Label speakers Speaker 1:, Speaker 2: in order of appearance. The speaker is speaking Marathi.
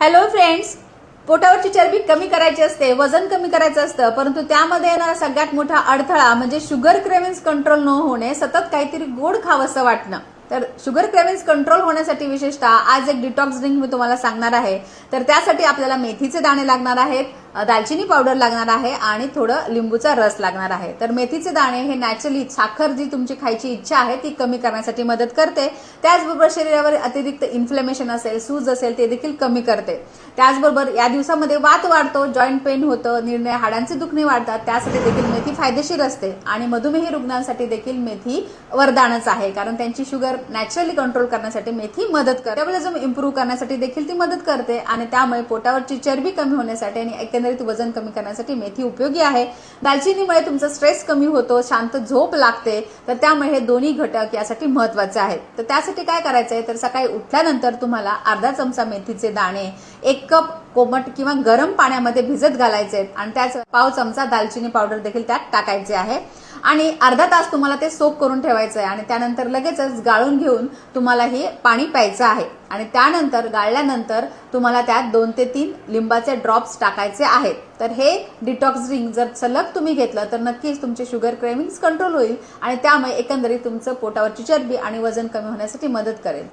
Speaker 1: हॅलो फ्रेंड्स पोटावरची चरबी कमी करायची असते वजन कमी करायचं असतं परंतु त्यामध्ये येणारा सगळ्यात मोठा अडथळा म्हणजे शुगर क्रेव्हिंग्स कंट्रोल न होणे सतत काहीतरी गोड खावंसं वाटणं. तर शुगर क्रेव्हिंग्स कंट्रोल होण्यासाठी विशेषतः आज एक डिटॉक्स ड्रिंक मी तुम्हाला सांगणार आहे. तर त्यासाठी आपल्याला मेथीचे दाणे लागणार आहेत दालचिनी पावडर लागणार आहे आणि थोडं लिंबूचा रस लागणार आहे. तर मेथीचे दाणे हे नॅचरली साखर जी तुमची खायची इच्छा आहे ती कमी करण्यासाठी मदत करते. त्याचबरोबर शरीरावर अतिरिक्त इन्फ्लेमेशन असेल सूज असेल ते देखील कमी करते. त्याचबरोबर या दिवसामध्ये वात वाढतो जॉईंट पेन होतं निर्णय हाडांचे दुखणे वाढतात त्यासाठी देखील मेथी फायदेशीर असते. आणि मधुमेही रुग्णांसाठी देखील मेथी वरदानच आहे कारण त्यांची शुगर नॅचरली कंट्रोल करण्यासाठी मेथी मदत करते. इम्प्रूव्ह करण्यासाठी देखील ती मदत करते आणि त्यामुळे पोटावरची चरबी कमी होण्यासाठी आणि एकंदरीत वजन कमी करण्यासाठी मेथी उपयोगी आहे. दालचिनीमुळे तुमचा स्ट्रेस कमी होतो शांत झोप लागते तर त्यामुळे हे दोन्ही घटक यासाठी महत्त्वाचे आहेत. तर त्यासाठी काय करायचं आहे तर सकाळी उठल्यानंतर तुम्हाला अर्धा चमचा मेथीचे दाणे एक कप कोमट किंवा गरम पाण्यामध्ये भिजत घालायचे आहेत आणि त्याच पाव चमचा दालचिनी पावडर देखील त्यात टाकायचे आहे. आणि अर्धा तास तुम्हाला ते सोप करून ठेवायचं आहे आणि त्यानंतर लगेचच गाळून घेऊन तुम्हाला हे पाणी प्यायचं आहे. आणि त्यानंतर गाळल्यानंतर तुम्हाला त्यात दोन ते तीन लिंबाचे ड्रॉप्स टाकायचे आहेत. तर हे डिटॉक्स ड्रिंक जर सलग तुम्ही घेतलं तर नक्कीच तुमचे शुगर क्रेविंग्स कंट्रोल होईल आणि त्यामुळे एकंदरीत तुमचं पोटावरची चरबी आणि वजन कमी होण्यासाठी मदत करेल.